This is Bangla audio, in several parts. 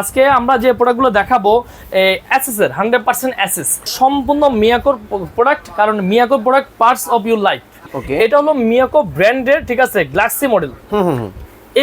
আজকে আমরা যে প্রোডাক্টগুলো দেখাবো অ্যাসেসের হান্ড্রেড পার্সেন্ট অ্যাসেস সম্পূর্ণ মিয়াকোর প্রোডাক্ট কারণ মিয়াকোর product parts of your life. এটা হলো মিয়াকো ব্র্যান্ডের ঠিক আছে গ্লাক্সি মডেল হুম হুম হুম।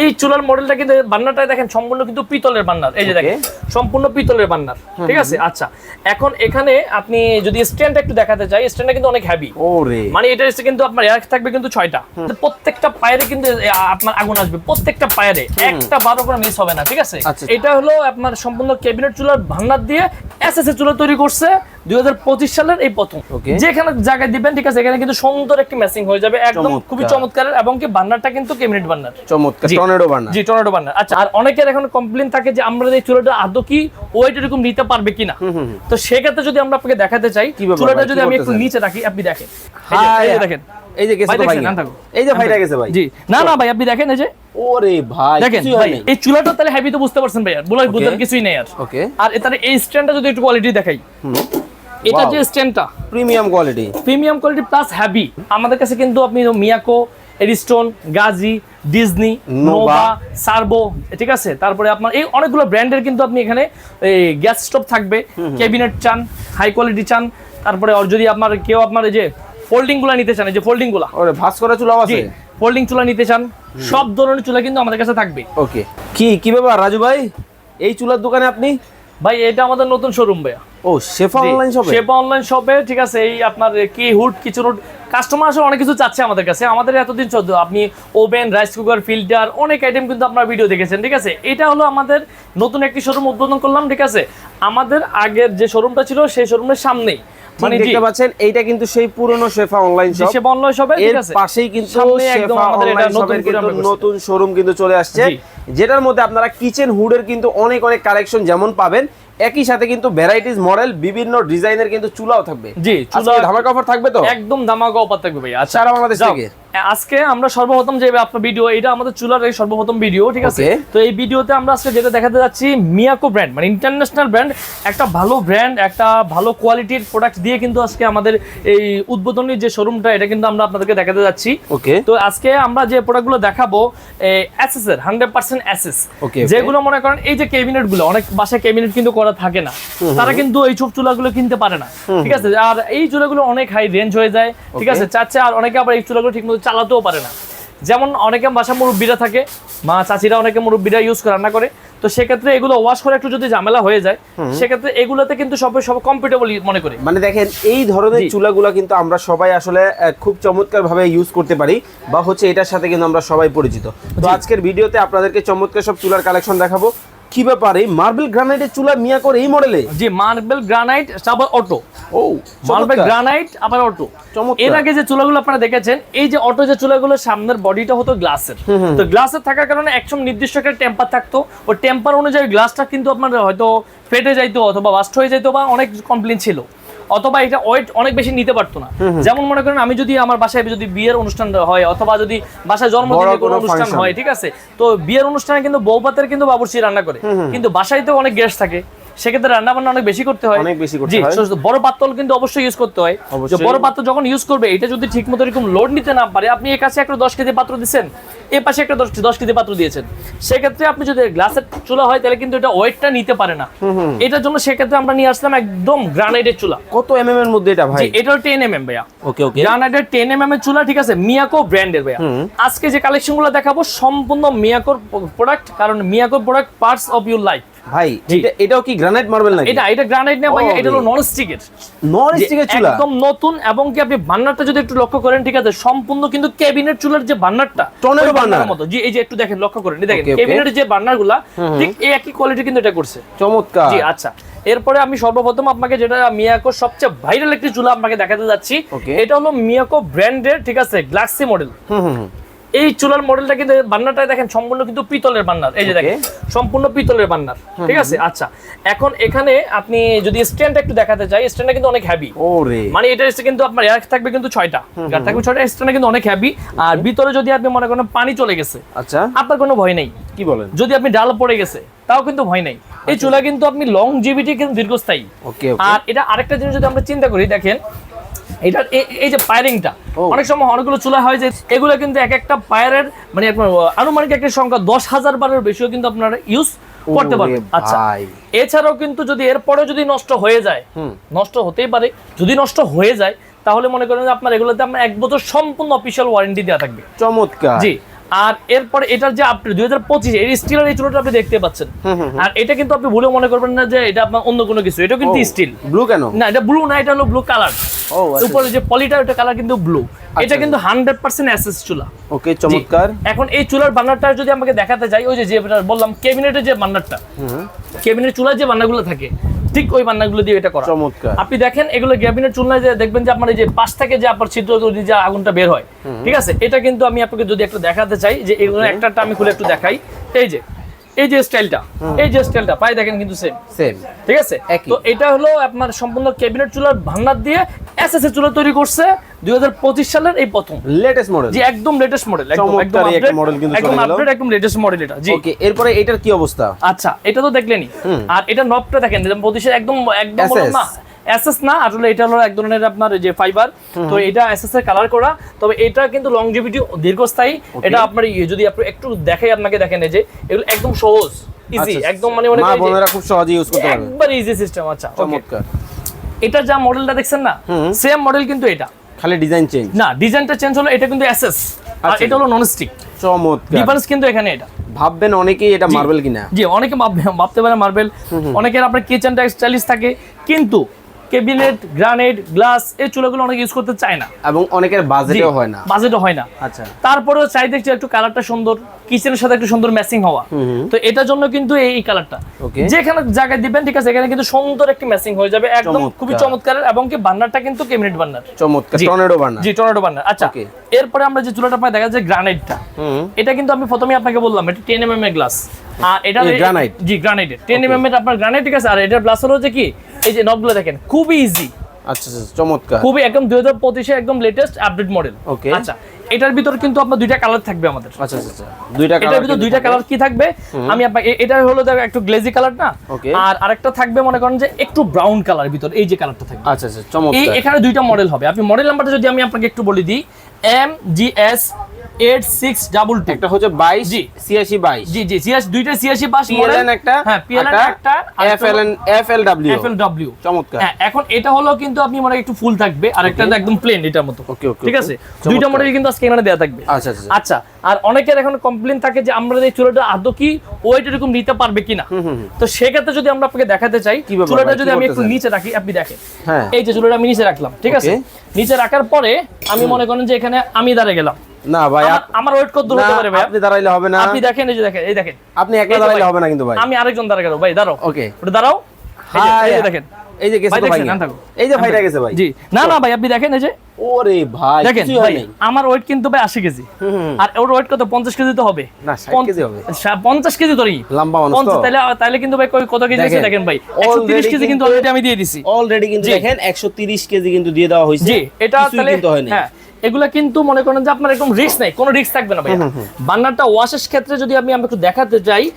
এই চুলার মডেলটা কিন্তু বান্নারটা দেখেন সম্পূর্ণ কিন্তু পিতলের বান্নার। এই যে দেখেন সম্পূর্ণ পিতলের বান্নার। ঠিক আছে? আচ্ছা এখন এখানে আপনি যদি স্ট্যান্ড একটু দেখাতে চাই স্ট্যান্ডটা কিন্তু অনেক হেভি ওরে। মানে এটা হচ্ছে কিন্তু আপনার এয়ার থাকবে কিন্তু ছয়টা। প্রত্যেকটা পায়েরে কিন্তু আপনার আগুন আসবে প্রত্যেকটা পায়েরে। একটা বারো করে মিস হবে না ঠিক আছে? আচ্ছা। এটা হলো আপনার সম্পূর্ণ ক্যাবিনেট চুলার ভান্ডার দিয়ে এস এসএসএ চুলা তৈরি করছে। দুই হাজার পঁচিশ সালের এই প্রথম। যেখানে জায়গায় দিবেন ঠিক আছে এখানে কিন্তু সুন্দর একটি ম্যাচিং হয়ে যাবে। একদম খুবই চমৎকার এবং কি বান্নারটা কিন্তু ক্যাবিনেট বান্নার। চমৎকার টর্নেডো বার্নার জি টর্নেডো বান্নার। আচ্ছা আর অনেকের এখন কমপ্লেন থাকে যে আমরা এই চুলাটা আদৌ কি ওয়েট এরকম নিতে পারবে কিনা? তো সেক্ষেত্রে যদি আমরা আপনাকে দেখাতে চাই চুলাটা যদি আমি একটু নিচে রাখি আপনি দেখেন। দেখেন। এই যে গেছে ভাই ভাই না এই যে ভাইটা গেছে ভাই। জি। না না ভাই আপনি দেখেন এই যে। ওরে ভাই দেখেন ভাই এই চুলাটা তাহলে হেভি তো বুঝতে পারছেন ভাই আর বুঝার কিছুই নেই আর। ওকে। আর এটার এই স্ট্যান্ডটা যদি একটু কোয়ালিটি দেখাই। এটা. যে স্ট্যান্ডটা premium quality premium quality plus heavy আমাদের কাছে কিন্তু আপনি Miyako Ariston Gazi Disney Nova, servo ঠিক আছে? তারপরে আপনার এই অনেকগুলো ব্র্যান্ডের কিন্তু আপনি এখানে এই গ্যাস স্টোভ থাকবে। ক্যাবিনেট চান হাই কোয়ালিটি চান তারপরে আর যদি আপনার কেউ আপনার এই যে ফোল্ডিংগুলা নিতে চান এই যে ফোল্ডিংগুলা ওরে ভাস করা চুলাও জি আছে ফোল্ডিং চুলা নিতে চান সব ধরনের চুলা কিন্তু আমাদের কাছে থাকবে। ওকে কি কি ব্যাপার রাজু ভাই? এই চুলার দোকানে আপনি? ভাই এটা আমাদের নতুন শোরুম ভাইয়া। ও শেফা অনলাইন শপে সেবা অনলাইন শপে ঠিক আছে এই আপনার কি হুড রুট কাস্টমার আসলে অনেক কিছু চাচ্ছে আমাদের কাছে। আমাদের এতদিন আপনি ওভেন রাইস কুকার ফিল্টার অনেক আইটেম কিন্তু আপনার ভিডিও দেখেছেন ঠিক আছে? এটা হলো আমাদের নতুন একটি শোরুম উদ্বোধন করলাম ঠিক আছে? আমাদের আগের যে শোরুমটা ছিল সেই শোরুমের সামনেই। মানে দেখতে পাচ্ছেন এইটা কিন্তু সেই পুরনো শেফা অনলাইন শপ সেবা অনলাইন শপে ঠিক এর আছে? পাশেই কিন্তু শেফা অনলাইন নতুন শপের নতুন শোরুম কিন্তু চলে আসছে। যেটার মধ্যে আপনারা কিচেন হুডের কিন্তু অনেক অনেক কালেকশন যেমন পাবেন। একই সাথে কিন্তু ভ্যারাইটিস মডেল বিভিন্ন ডিজাইনের কিন্তু চুলাও থাকবে। জি, চুলা- ধামাকা অফার থাকবে তো? একদম ধামাকা অফার থাকবে ভাই। আচ্ছা আমাদের বাংলাদেশ থেকে। আজকে আমরা সর্বপ্রথম যে আপনার ভিডিও এটা আমাদের চুলার এই সর্বপ্রথম ভিডিও ঠিক আছে? তো এই ভিডিওতে আমরা আজকে যেটা দেখাতে যাচ্ছি মিয়াকো ব্র্যান্ড মানে ইন্টারন্যাশনাল ব্র্যান্ড একটা ভালো ব্র্যান্ড একটা ভালো কোয়ালিটির প্রোডাক্ট দিয়ে কিন্তু আজকে আমাদের এই উদ্বোধনী যে শোরুমটা এটা কিন্তু আমরা আপনাদেরকে দেখাতে যাচ্ছি। ওকে তো আজকে আমরা যে প্রোডাক্টগুলো দেখাবো অ্যাসেস এর হান্ড্রেড পার্সেন্ট অ্যাসেস. যেগুলো মনে করেন এই যে ক্যাবিনেটগুলো অনেক বাসায় ক্যাবিনেট কিন্তু করা থাকে না। তারা কিন্তু এই সব চুলাগুলো কিনতে পারে না। ঠিক আছে? আর এই চুলাগুলো অনেক হাই রেঞ্জ হয়ে যায়। ঠিক আছে? চাচ্ছে আর অনেকে আবার এই চুলাগুলো ঠিকমতো চালাতেও পারে না। যেমন অনেকে বাসা মুরব্বীরা থাকে মা চাচিরা অনেকে মুরব্বীরা ইউজ করে রান্না করে। তো সেক্ষেত্রে এগুলো ওয়াশ করে একটু যদি ঝামেলা হয়ে যায় সেক্ষেত্রে এগুলোতে কিন্তু সব সব কমফোর্টেবল মনে করি। মানে দেখেন এই ধরনের। চুলাগুলো কিন্তু আমরা সবাই আসলে খুব চমৎকার ভাবে ইউজ করতে পারি বা হচ্ছে এটার সাথে কিন্তু আমরা সবাই পরিচিত। তো আজকের ভিডিওতে আপনাদেরকে চমৎকার সব চুলার কালেকশন দেখাবো। কি ব্যাপার? এই মার্বেল গ্রানাইটের চুলা মিয়া করে এই মডেলে যে মার্বেল গ্রানাইট আবার অটো। ও মার্বেল গ্রানাইট আবার অটো। এর আগে যে চুলাগুলো আপনারা দেখেছেন এই যে অটো যে চুলাগুলো সামনের বডিটা হতো গ্লাসের। তো গ্লাসের থাকার কারণে একদম নির্দিষ্ট একটা টেম্পার থাকতো। ও টেম্পার অনুযায়ী গ্লাসটা কিন্তু আপনার হয়তো ফেটে যাইতো অথবা বাস্ট হয়ে যাইতো বা অনেক কমপ্লেন ছিল। অথবা এটা ওয়েট অনেক বেশি নিতে পারতো না। যেমন মনে করেন আমি যদি আমার বাসায় যদি বিয়ের অনুষ্ঠান হয় অথবা যদি বাসায় জন্মদিনের কোনো অনুষ্ঠান হয় ঠিক আছে? তো বিয়ের অনুষ্ঠানে কিন্তু বউপাতের কিন্তু বাবুর্চি রান্না করে। কিন্তু বাসায় তো অনেক গেস্ট থাকে। সেক্ষেত্রে রান্না বান্না অনেক বেশি করতে হয়। অনেক বেশি করতে হয়। বড় পাত্র কিন্তু অবশ্যই ইউজ করতে হয়। যে বড় পাত্র যখন ইউজ করবে এটা যদি ঠিক মতো এরকম লোড নিতে না পারে আপনি এ কাছে একটা দশ কেজি পাত্র দিচ্ছেন এ পাশে একটা দশ দশ কেজি পাত্র দিয়েছেন। সেক্ষেত্রে আপনি যদি গ্লাসের চুলা হয় তাহলে কিন্তু এটা ওয়েটটা নিতে পারে না। এটার জন্য সেক্ষেত্রে আমরা নিয়ে আসলাম একদম গ্রানাইটের চুলা। কত এম এর মধ্যে এটা ভাই? এটা এটাও টেন এম এম ভাইয়া। Okay okay. গ্রানাইটের ten M M এর চুলা ঠিক আছে? মিয়াকো ব্র্যান্ডের ভাইয়া। আজকে যে কালেকশনগুলো দেখাবো সম্পূর্ণ মিয়াকোর প্রোডাক্ট কারণ মিয়াকোর product parts of your life ভাই এটা এটাও কি গ্রানাইট মার্বেল নাকি? এটা এটা গ্রানাইট না ভাইয়া ও, এটা হলো। নন স্টিকের নন স্টিকের চুলা? একদম নতুন এবং কি আপনি বান্নারটা যদি একটু লক্ষ্য করেন ঠিক আছে সম্পূর্ণ কিন্তু ক্যাবিনেট চুলার যে ওই বার্নারের burner। মতো। জি এই যে একটু দেখেন লক্ষ্য করেন দেখেন. ক্যাবিনেটের যে বার্নারগুলা ঠিক এই একই কোয়ালিটি কিন্তু এটা করছে। চমৎকার। জি আচ্ছা। এরপরে আমি সর্বপ্রথম আপনাকে যেটা মিয়াকো সবচেয়ে ভাইরাল একটি চুলা আপনাকে দেখাতে যাচ্ছি এটা হলো মিয়াকো ব্র্যান্ডের ঠিক আছে গ্লাক্সি মডেল। এই চুলার মডেলটা কিন্তু বান্নারটা দেখেন সম্পূর্ণ কিন্তু পিতলের বান্নার। এই যে দেখেন সম্পূর্ণ পিতলের বান্নার। ঠিক আছে? আচ্ছা এখন এখানে আপনি যদি স্ট্যান্ড একটু দেখাতে চাই স্ট্যান্ডটা কিন্তু অনেক হেভি ওরে। মানে এটা হচ্ছে কিন্তু আপনার এয়ার থাকবে কিন্তু ছয়টা। গার থাকবে ছয়টা স্ট্যান্ডটা কিন্তু অনেক হেভি আর ভিতরে যদি আপনি মনে করেন পানি চলে গেছে আচ্ছা। আপনার কোনো ভয় নেই। কি বলেন? যদি আপনি ডাল পড়ে গেছে তাও কিন্তু ভয় নেই। এই চুলা কিন্তু আপনি লং জিবিটি কিন্তু দীর্ঘস্থায়ী। আর এটা আরেকটা জিনিস যদি আমরা চিন্তা করি দেখেন এটা এই যে পায়ারিংটা অনেক সময় অনেকগুলো চুলা হয় যে এগুলো কিন্তু এক একটা পায়ারের মানে আনুমানিক একটা সংখ্যা দশ হাজার বারের বেশিও কিন্তু আপনারা ইউজ করতে পারবে আচ্ছা এছাড়াও কিন্তু যদি এরপরে যদি নষ্ট হয়ে যায়। নষ্ট হতেই পারে যদি নষ্ট হয়ে যায় তাহলে মনে করেন যে আপনার এগুলোতে আপনার এক বছর সম্পূর্ণ অফিসিয়াল ওয়ারেন্টি দেওয়া থাকবে। চমৎকার। জি। আর এরপরে এটার যে আপনি দুই হাজার পঁচিশে এই স্টিলের এই চুলোটা আপনি দেখতে পাচ্ছেন। আর এটা কিন্তু আপনি ভুলে মনে করবেন না যে এটা আপনার অন্য কোনো কিছু এটা কিন্তু স্টিল ব্লু কেন? না এটা ব্লু না এটা হলো ব্লু কালার ও আচ্ছা। উপরে যে পলিটা ওটা কালার কিন্তু ব্লু এটা কিন্তু হান্ড্রেড পার্সেন্ট অ্যাসেস চুলা। ওকে চমৎকার। এখন এই চুলার বান্নারটা যদি আমাকে দেখাতে যাই ওই যে বললাম কেবিনেটের যে বান্নারটা কেবিনেট চুলার যে বান্নাগুলো থাকে ঠিক ওই বান্নাগুলো দিয়ে এটা করা। চমৎকার। আপনি দেখেন এগুলো গ্যাবিনের চুলনায় যে দেখবেন যে আপনার এই যে পাশ থেকে যে আপনার ছিদ্র দিয়ে যে আগুনটা বের হয় ঠিক আছে? এটা কিন্তু আমি আপনাকে যদি একটু দেখাতে চাই যে এগুলো একটা আমি খুলে একটু দেখাই। এই যে এই যে স্টাইলটা এই যে স্টাইলটা পাই দেখেন কিন্তু সেম সেম ঠিক আছে? তো এটা হলো আপনার সম্পূর্ণ ক্যাবিনেট চুলার ভান্ডার দিয়ে এসএসএ চুলা তৈরি করছে 2025 সালের এই প্রথম। লেটেস্ট মডেল জি একদম লেটেস্ট মডেল একদম একদম একটা মডেল কিন্তু একদম আপডেট একদম লেটেস্ট মডেল এটা জি। ওকে এরপরে এটার কি অবস্থা? আচ্ছা এটা তো দেখলেনই। আর এটা নবটা দেখেন পঁচিশের একদম একদম বললাম না। এসএস না আসলে এটা হলো এক ধরনের আপনার যে ফাইবার তো এটা এসএস এর কালার করা তবে এটা কিন্তু লংজিভিটি দীর্ঘস্থায়ী এটা আপনার যদি আপনি একটু দেখাই আপনাকে দেখেন যে এগুলো একদম সহজ ইজি আচ্ছা, একদম মানে মনে বোনেরা খুব সহজে ইউজ করতে পারবে। একবার ইজি সিস্টেম আচ্ছা। চমৎকার। এটা যা মডেলটা দেখছেন না সেম মডেল কিন্তু এটা। খালি ডিজাইন চেঞ্জ না ডিজাইনটা চেঞ্জ হলো এটা কিন্তু এসএস আর আচ্ছা। এটা হলো নন স্টিক চমৎকার। ডিফারেন্স কিন্তু এখানে এটা। ভাববেন অনেকেই এটা মার্বেল কিনা। জি অনেকে ভাব- ভাবতে পারে মার্বেল অনেকের আপনার কিচেনটা স্টাইলিশ থাকে কিন্তু কেবিনেট গ্রানেট গ্লাস এই চুলাগুলো অনেকে ইউজ করতে চায় না। এবং অনেকের বাজেটও হয় না। বাজেটও হয় না। আচ্ছা। তারপরেও চাই দেখছি একটু কালারটা সুন্দর। কিচেনের সাথে একটু সুন্দর ম্যাচিং হওয়া। তো এটার জন্য কিন্তু এই কালারটা. যেখানে জায়গায় দিবেন ঠিক আছে এখানে কিন্তু সুন্দর একটি ম্যাচিং হয়ে যাবে। একদম। খুবই চমৎকার এবং কি বান্নারটা কিন্তু কেবিনেট বান্নার। চমৎকার। টর্নেডো বার্নার জি টর্নেডো বান্নার। আচ্ছা এরপরে আমরা যে চুলাটা পাই দেখা যায় গ্রানাইটটা হুম। এটা কিন্তু আমি প্রথমে আপনাকে বললাম এটা টেন এম এম এর গ্লাস আর এটা গ্রানাইট জি গ্রানাইটের টেন এম এম এর আপনার গ্রানাইট ঠিক আছে? আর এটার গ্লাস হলো যে কি এই যে নবগুলো দেখেন খুবই ইজি আচ্ছা আচ্ছা চমৎকার। খুবই একদম দুই হাজার পঁচিশে একদম লেটেস্ট আপডেট মডেল Okay. আচ্ছা এটার ভিতর কিন্তু আপনার দুইটা কালার থাকবে আমাদের। আচ্ছা আচ্ছা আচ্ছা দুইটা কালার ভিতর দুইটা কালার কি থাকবে? আমি আপনাকে এ- হলো একটু গ্লেজি কালার না? আর আরেকটা থাকবে মনে করেন যে একটু ব্রাউন কালার ভিতর এই যে কালারটা থাকবে। আচ্ছা আচ্ছা এই এখানে দুইটা মডেল হবে। আপনি মডেল নাম্বারটা যদি আমি আপনাকে একটু বলে দিই M G S eight six double two একটা হচ্ছে বাইশ জি। ছিয়াশি বাইশ। জি জি সিএস দুইটা সিএসি বাস পিএলএন একটা হ্যাঁ পিএলএন একটা এফএলএন এফএলডব্লিউ। এফএলডব্লিউ। চমৎকার। হ্যাঁ এখন এটা হলো কিন্তু আপনি মানে একটু ফুল থাকবে আর একটা একদম প্লেন এটার মতো। ঠিক আছে? দুইটা মডেল কিন্তু দেওয়া থাকবে। আচ্ছা আচ্ছা আচ্ছা। আর অনেকের এখন কমপ্লেন থাকে যে আমরা এই চুলাটা আদৌ কি ওয়েট এরকম নিতে পারবে কিনা। তো সেক্ষেত্রে যদি আমরা আপনাকে দেখাতে চাই চুলাটা যদি আমি একটু নিচে রাখি আপনি দেখেন। হ্যাঁ। এই যে চুলাটা আমি নিচে রাখলাম ঠিক আছে? নিচে রাখার পরে আমি মনে করেন যে এখানে আমি দাঁড়িয়ে গেলাম। না ভাই আমার- ওয়েট কত দূর হতে পারে ভাই আপনি দাঁড়াইলে হবে না। আপনি দেখেন এই যে দেখেন এই দেখেন। আপনি একলা দাঁড়াইলে হবে না কিন্তু ভাই। আমি আরেকজন দাঁড়া গেল ভাই দাঁড়াও। ওকে ওটা দাঁড়াও। এই যে- দেখেন। এই যে গেছে ভাই। এই যে ভাইটা গেছে ভাই। জি। না না ভাই আপনি দেখেন এই যে। ওরে ভাই দেখেন ভাই আমার ওয়েট কিন্তু ভাই আশি কেজি। আর ওর ওয়েট কত? পঞ্চাশ কেজি তো হবে। না, 60 কেজি হবে। সা- পঞ্চাশ কেজি ধরি। লম্বা মানুষ তো। তাহলে তাহলে কিন্তু ভাই কই- কত কেজি আছে দেখেন, ভাই? একশো তিরিশ already কেজি কিন্তু অলরেডি আমি দিয়ে দিছি। অলরেডি কিন্তু। দেখেন 130 কেজি কিন্তু দিয়ে দেওয়া হয়েছে। জি এটা তাহলে কিন্তু হয়নি হ্যাঁ। এগুলা কিন্তু মনে করেন যে আপনার একদম রিস্ক নাই কোনো রিস্ক থাকবে না ভাই বান্নারটা ওয়াশের ক্ষেত্রে যদি আমি আমি একটু দেখাতে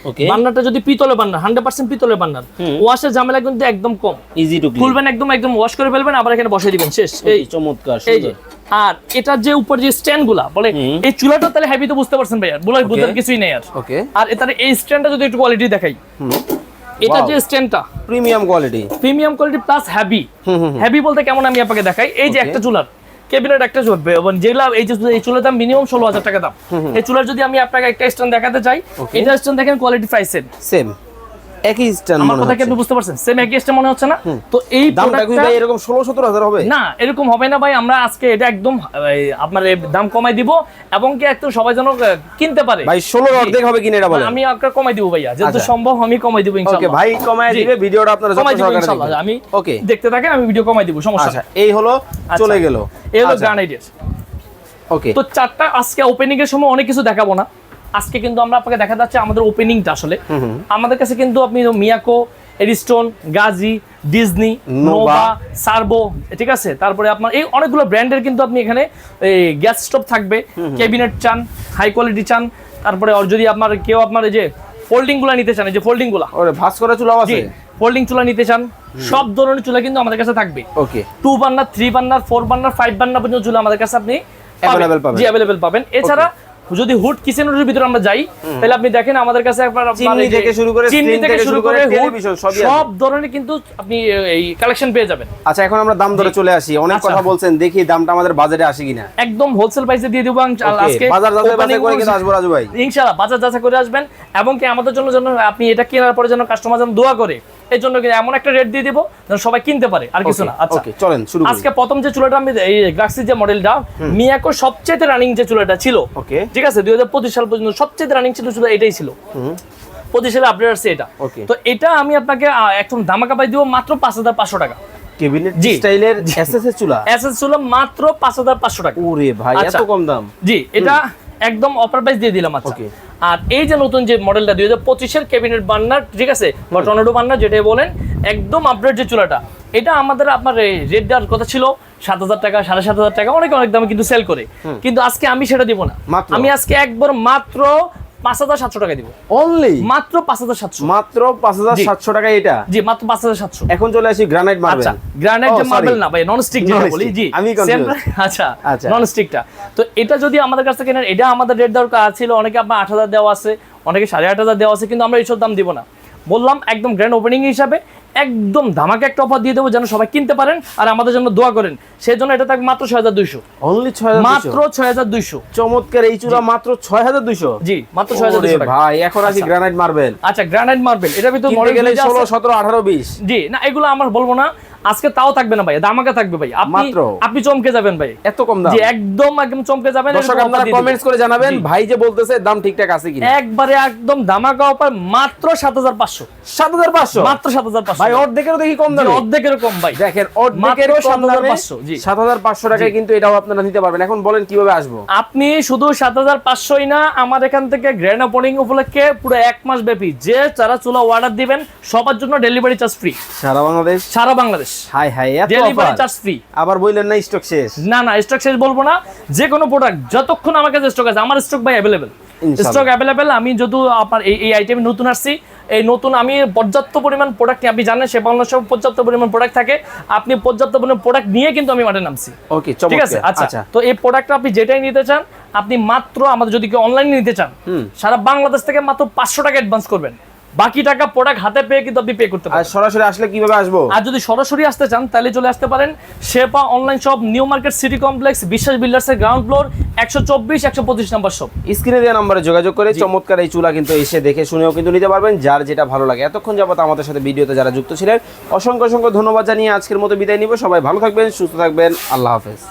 Okay. বান্নারটা যদি পিতলের বান্নার হান্ড্রেড পার্সেন্ট পিতলের বান্নার ওয়াশের ঝামেলা কিন্তু একদম কম। ইজি টু খুলবেন একদম একদম ওয়াশ করে ফেলবেন আবার এখানে বসে দিবেন শেষ। এই চমৎকার আর এটার যে উপর যে স্ট্যান্ডগুলা বলে এই চুলাটা তাহলে হেভি তো বুঝতে পারছেন ভাইয়া বলে বুঝতে কিছুই নেই আর। ওকে আর এটার এই স্ট্যান্ডটা যদি একটু কোয়ালিটি দেখাই। এটা. যে স্ট্যান্ডটা premium quality premium quality plus heavy heavy বলতে কেমন আমি আপনাকে দেখাই? এই যে একটা চুলার। ক্যাবিনেট একটা চুল যেগুলা এই যে এই চুলার দাম মিনিমাম ষোলো হাজার টাকা দাম। এই চুলার যদি আমি আপনাকে একটা স্ট্যান্ড দেখাতে চাই. এটা স্ট্যান্ড দেখেন কোয়ালিটি প্রাইস সেম সেম একই স্ট্যান্ড আমার কথা কি আপনি বুঝতে পারছেন? সেম একই স্ট্যান্ড মনে হচ্ছে না? তো এই দামটা কি ভাই এরকম 16 17 হাজার হবে? না এরকম হবে না ভাই। আমরা আজকে এটা একদম আপনার দাম কমাই দিব এবং কি একটু সবাই যেন কিনতে পারে। ভাই 16 অর্ধেক হবে কিনা এটা বলেন। আমি আপনার কমাই দিব ভাইয়া। যেহেতু আচ্ছা। সম্ভব আমি কমাই দিব ওকে ভাই কমায় জি। দিবে। ভিডিওটা আপনারা যত কমাই সহকারে ইনশাআল্লাহ আমি ওকে। দেখতে থাকেন আমি ভিডিও কমাই দিব সমস্যা আচ্ছা এই হলো চলে গেল। এই হলো আচ্ছা, গ্রানাইটের ওকে। তো চারটা আজকে ওপেনিং এর সময় অনেক কিছু দেখাবো না। আজকে কিন্তু আমরা আপনাকে দেখা যাচ্ছে আমাদের ওপেনিংটা আসলে। আমাদের কাছে কিন্তু আপনি Miyako Ariston Gazi Disney Nova, servo ঠিক আছে? তারপরে আপনার এই অনেকগুলো ব্র্যান্ডের কিন্তু আপনি এখানে এই গ্যাস স্টোভ থাকবে। ক্যাবিনেট চান হাই কোয়ালিটি চান তারপরে আর যদি আপনার কেউ আপনার এই যে ফোল্ডিংগুলা নিতে চান এই যে ফোল্ডিংগুলা ওরে ভাস করা চুলাও আছে? ফোল্ডিং চুলা নিতে চান সব ধরনের চুলা কিন্তু আমাদের কাছে থাকবে। Okay. Two burner three burner four burner five burner পর্যন্ত চুলা আমাদের কাছে আপনি। জি অ্যাভেলেবেল পাবেন। এছাড়া যদি হুড কিচেনের ভিতরে আমরা যাই তাহলে আপনি দেখেন আমাদের কাছে একবার চিমনি থেকে শুরু করে, চিমনি থেকে শুরু করে। সব ধরনের কিন্তু আপনি এই কালেকশন পেয়ে যাবেন। আচ্ছা এখন আমরা দাম ধরে চলে আসি। অনেক আচ্ছা। কথা বলছেন দেখি দামটা আমাদের বাজারে আসে কিনা। একদম হোলসেল প্রাইসে দিয়ে দেবো আজকে বাজার যাচাই বাছাই করে কিন্তু আসব রাজু ভাই। ইনশাআল্লাহ বাজার যাচাই করে আসবেন এবং কি আমাদের জন্য যেন আপনি এটা কেনার পরে যেন কাস্টমার যেন দোয়া করে। এই জন্য এমন একটা রেট দিয়ে দিব যেন সবাই কিনতে পারে আর কিছু না। আচ্ছা চলেন শুরু করি। আজকে প্রথম যে চুলাটা আমি এই গ্লাক্সি যে মডেলটা মিয়াকো সবচেয়ে রানিং যে চুলাটা ছিল ওকে ঠিক আছে দুই হাজার পঁচিশ সাল পর্যন্ত সবচেয়ে রানিং ছিল চুলা এটাই ছিল। পঁচিশ সালে আপডেট আসছে এটা. তো এটা আমি আপনাকে একদম ধামাকা পাই দিব মাত্র পাঁচ হাজার পাঁচশো টাকা। কেবিনেট। স্টাইলের এসএসএস চুলা? এসএস ছিল মাত্র পাঁচ হাজার পাঁচশো টাকা। ওরে ভাই আচ্ছা। এত কম দাম। জি এটা একদম অফার প্রাইস দিয়ে দিলাম আচ্ছা. আর এই যে নতুন যে মডেলটা দুই হাজার পঁচিশের ক্যাবিনেট বান্নার ঠিক আছে? বা টর্নেডো বান্নার যেটা বলেন একদম আপডেট যে চুলাটা এটা আমাদের আপনার রেট দেওয়ার কথা ছিল সাত হাজার টাকা সাড়ে সাত হাজার টাকা অনেক অনেক দামে কিন্তু সেল করে। কিন্তু আজকে আমি সেটা দিব না। আমি আজকে একবার মাত্র পাঁচ হাজার সাতশো টাকা দিব। অনলি মাত্র পাঁচ হাজার সাতশো। মাত্র পাঁচ হাজার সাতশো টাকা এটা? জি মাত্র পাঁচ হাজার সাতশো। এখন চলে আসি গ্রানাইট মার্বেল গ্রানাইট যে মার্বেল না ভাই নন স্টিক যেটা বলি জি। আমি আচ্ছা আচ্ছা। নন স্টিকটা তো এটা যদি আমাদের কাছ থেকে নেন এটা আমাদের রেট দরকার ছিল অনেকে আপনার আট হাজার দেওয়া আছে অনেকে সাড়ে আট হাজার দেওয়া আছে কিন্তু আমরা এইসব দাম দিব না। বললাম একদম গ্র্যান্ড ওপেনিং হিসাবে একদম ধামাকা একটা অফার দিয়ে দেবো যেন সবাই কিনতে পারেন আর আমাদের জন্য দোয়া করেন। সেই জন্য এটা থাকবে মাত্র ছয় হাজার দুইশো অনলি ছয় মাত্র ছয় হাজার দুইশো। চমৎকার এই চূড়া মাত্র ছয় হাজার দুইশো? জি মাত্র ছয় হাজার দুইশো ভাই এখন আসি আচ্ছা। গ্রানাইট মার্বেল আচ্ছা গ্রানাইট মার্বেল এটা ভিতরে মডেল গেলে ষোলো সতেরো আঠারো বিশ। জি না এগুলো আমার বলব না। আজকে তাও থাকবে না ভাই দামাকা থাকবে ভাই। আপনি মাত্র? আপনি চমকে যাবেন ভাই। এত কম দাম? জি একদম একদম চমকে যাবেন দর্শক আপনারা কমেন্টস করে জানাবেন ভাই যে বলতেছে দাম ঠিকঠাক আছে কিনা? একবারে একদম ধামাকা অফার মাত্র সাত হাজার পাঁচশো। সাত হাজার পাঁচশো? মাত্র সাত হাজার পাঁচশো। ভাই অর্ধেকেরও দেখি কম দামে। অর্ধেকের কম ভাই। দেখেন অর্ধেকের মাত্র কম দামে 7,500 জি। সাত হাজার পাঁচশো টাকায় কিন্তু এটাও আপনারা নিতে পারবেন। এখন বলেন কীভাবে আসব? আপনি শুধু সাত হাজার পাঁচশোই না আমার এখান থেকে গ্র্যান্ড ওপেনিং উপলক্ষে পুরো এক মাস ব্যাপী যে যারা চুলা অর্ডার দিবেন সবার জন্য ডেলিভারি চার্জ ফ্রি সারা বাংলাদেশ? সারা Bangladesh. Hi hi delivery charge free আবার বললেন না স্টক শেষ। না না স্টক শেষ বলব না। যে কোনো প্রোডাক্ট যতক্ষণ আমার কাছে স্টক আছে আমার স্টক ভাই অ্যাভেলেবেল স্টক অ্যাভেলেবেল আমি আপনার এই এই আইটেমে নতুন আসছি এই নতুন আমি পর্যাপ্ত পরিমাণ প্রোডাক্ট আপনি জানেন সে সব পর্যাপ্ত পরিমাণ প্রোডাক্ট থাকে। আপনি পর্যাপ্ত পরিমাণ প্রোডাক্ট নিয়ে কিন্তু আমি মাঠে নামছি। ওকে ঠিক আছে? আচ্ছা আচ্ছা। তো এই প্রোডাক্টটা আপনি যেটাই নিতে চান আপনি মাত্র আমাদের যদি কেউ অনলাইনে নিতে চান সারা বাংলাদেশ থেকে মাত্র পাঁচশো টাকা অ্যাডভান্স করবেন। বাকি টাকা প্রোডাক্ট হাতে পেয়ে কিন্তু আপনি পে করতে আর পারেন সরাসরি আসলে কীভাবে আসব? আর যদি সরাসরি আসতে চান তাহলে চলে আসতে পারেন Shepa online shop New Market City Complex Biswas বিল্ডার্সের ground floor একশো চব্বিশ একশো পঁচিশ নম্বর শপ স্ক্রিনে দেওয়া নাম্বারে যোগাযোগ করে চমৎকার এই চুলা কিন্তু এসে দেখে শুনেও কিন্তু নিতে পারবেন যার যেটা ভালো লাগে। এতক্ষণ যাবত আমাদের সাথে ভিডিওতে যারা যুক্ত ছিলেন অসংখ্য অসংখ্য ধন্যবাদ জানিয়ে আজকের মতো বিদায় নিব। সবাই ভালো থাকবেন সুস্থ থাকবেন। আল্লাহ হাফেজ।